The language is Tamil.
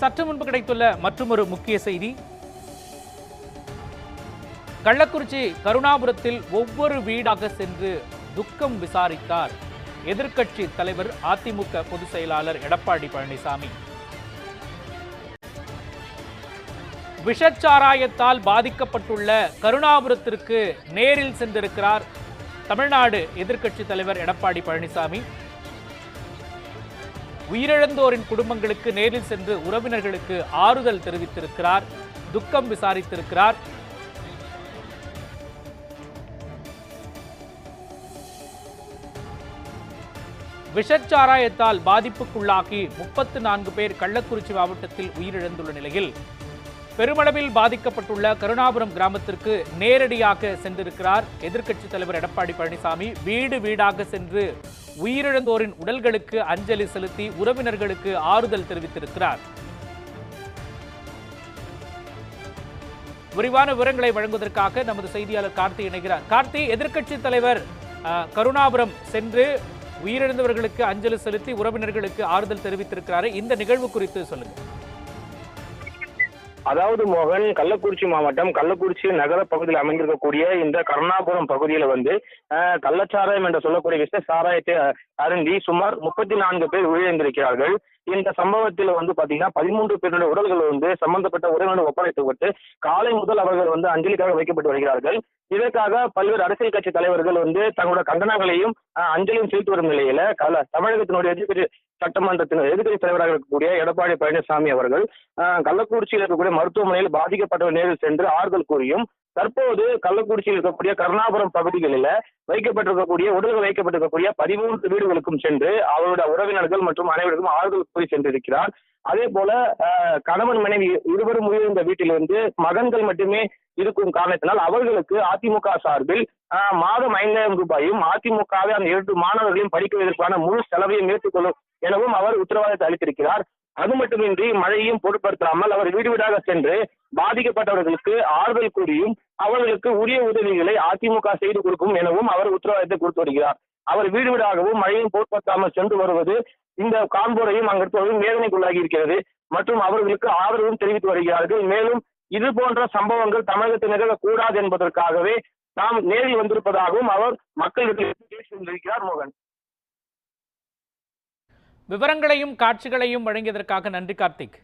சற்று முன்பு கிடைத்துள்ள மற்றொரு முக்கிய செய்தி. கள்ளக்குறிச்சி கருணாபுரத்தில் ஒவ்வொரு வீடாக சென்று துக்கம் விசாரித்தார் எதிர்க்கட்சி தலைவர் அதிமுக பொதுச் செயலாளர் எடப்பாடி பழனிசாமி. விஷச்சாராயத்தால் பாதிக்கப்பட்டுள்ள கருணாபுரத்திற்கு நேரில் சென்றிருக்கிறார் தமிழ்நாடு எதிர்க்கட்சி தலைவர் எடப்பாடி பழனிசாமி. உயிரிழந்தோரின் குடும்பங்களுக்கு நேரில் சென்று உறவினர்களுக்கு ஆறுதல் தெரிவித்திருக்கிறார் துக்கம் விசாரித்திருக்கிறார். விஷச்சாராயத்தால் பாதிப்புக்குள்ளாகி முப்பத்து நான்கு பேர் கள்ளக்குறிச்சி மாவட்டத்தில் உயிரிழந்துள்ள நிலையில் பெருமளவில் பாதிக்கப்பட்டுள்ள கருணாபுரம் கிராமத்திற்கு நேரடியாக சென்றிருக்கிறார். எதிர்க்கட்சித் தலைவர் எடப்பாடி பழனிசாமி வீடு வீடாக சென்று உயிரிழந்தோரின் உடல்களுக்கு அஞ்சலி செலுத்தி உறவினர்களுக்கு ஆறுதல் தெரிவித்திருக்கிறார். விரிவான விவரங்களை வழங்குவதற்காக நமது செய்தியாளர் கார்த்தி இணைகிறார். கார்த்தி எதிர்க்கட்சி தலைவர் கருணாபுரம் சென்று உயிரிழந்தவர்களுக்கு அஞ்சலி செலுத்தி உறவினர்களுக்கு ஆறுதல் தெரிவித்திருக்கிறார். இந்த நிகழ்வு குறித்து சொல்லுங்கள் அதாவது மோகன் கள்ளக்குறிச்சி மாவட்டம் கள்ளக்குறிச்சி நகர பகுதியில் அமைந்திருக்கக்கூடிய இந்த கருணாபுரம் பகுதியில வந்து கள்ளச்சாராயம் என்று சொல்லக்கூடிய விஷ சாராயத்தை அருந்தி சுமார் முப்பத்தி நான்கு பேர் உயிரிழந்திருக்கிறார்கள். இந்த சம்பவத்தில் வந்து பாத்தீங்கன்னா பதிமூன்று பேருடைய உடல்கள் வந்து சம்பந்தப்பட்ட உறவினர் ஒப்படைக்கப்பட்டு காலை முதல் அவர்கள் வந்து அஞ்சலிக்காக வைக்கப்பட்டு வருகிறார்கள். இதற்காக பல்வேறு அரசியல் கட்சி தலைவர்கள் வந்து தங்களோட கண்டனங்களையும் அஹ், அஞ்சலியும் செலுத்தி வரும் நிலையில கல தமிழகத்தினுடைய எதிர்கட்சி சட்டமன்றத்தின் எதிர்கட்சி தலைவராக இருக்கக்கூடிய எடப்பாடி பழனிசாமி அவர்கள் கள்ளக்குறிச்சியில் இருக்கக்கூடிய மருத்துவமனையில் பாதிக்கப்பட்டவர் நேரில் சென்று ஆறுதல் கூறியும் தற்போது கள்ளக்குறிச்சியில் இருக்கக்கூடிய கருணாபுரம் பகுதிகளில் வைக்கப்பட்டிருக்கக்கூடிய உடல்கள் வைக்கப்பட்டிருக்கக்கூடிய பதிமூன்று வீடுகளுக்கும் சென்று அவருடைய உறவினர்கள் மற்றும் அனைவருக்கும் ஆறுதல் போய் சென்றிருக்கிறார். அதே போல கணவன் மனைவி இருவரும் உயிரிழந்த வீட்டிலிருந்து மகன்கள் மட்டுமே இருக்கும் காரணத்தினால் அவர்களுக்கு அதிமுக சார்பில் மாதம் ஐந்தாயிரம் ரூபாயும் அதிமுகவை அந்த இரண்டு மாணவர்களையும் படிக்குவதற்கான முழு செலவையும் ஏற்றுக்கொள்ளும் எனவும் அவர் உத்தரவாதத்தை அளித்திருக்கிறார். அது மட்டுமின்றி மழையும் பொருட்படுத்தாமல் அவர் வீடு வீடாக சென்று பாதிக்கப்பட்டவர்களுக்கு ஆறுதல் கூறியும் அவர்களுக்கு உரிய உதவிகளை அதிமுக செய்து கொடுக்கும் எனவும் அவர் உத்தரவாதத்தை கொடுத்து வருகிறார். அவர் வீடு வீடாகவும் மழையும் பொருட்படுத்தாமல் சென்று வருவது இந்த காண்போரையும் அங்கிருப்பவரும் வேதனைக்குள்ளாகி இருக்கிறது. மற்றும் அவர்களுக்கு ஆதரவும் தெரிவித்து வருகிறார்கள். மேலும் இது போன்ற சம்பவங்கள் தமிழகத்தில் நிகழக்கூடாது என்பதற்காகவே நாம் நேரில் வந்திருப்பதாகவும் அவர் மக்களிடம் மோகன். விவரங்களையும் காட்சிகளையும் வழங்கியதற்காக நன்றி கார்த்திக்.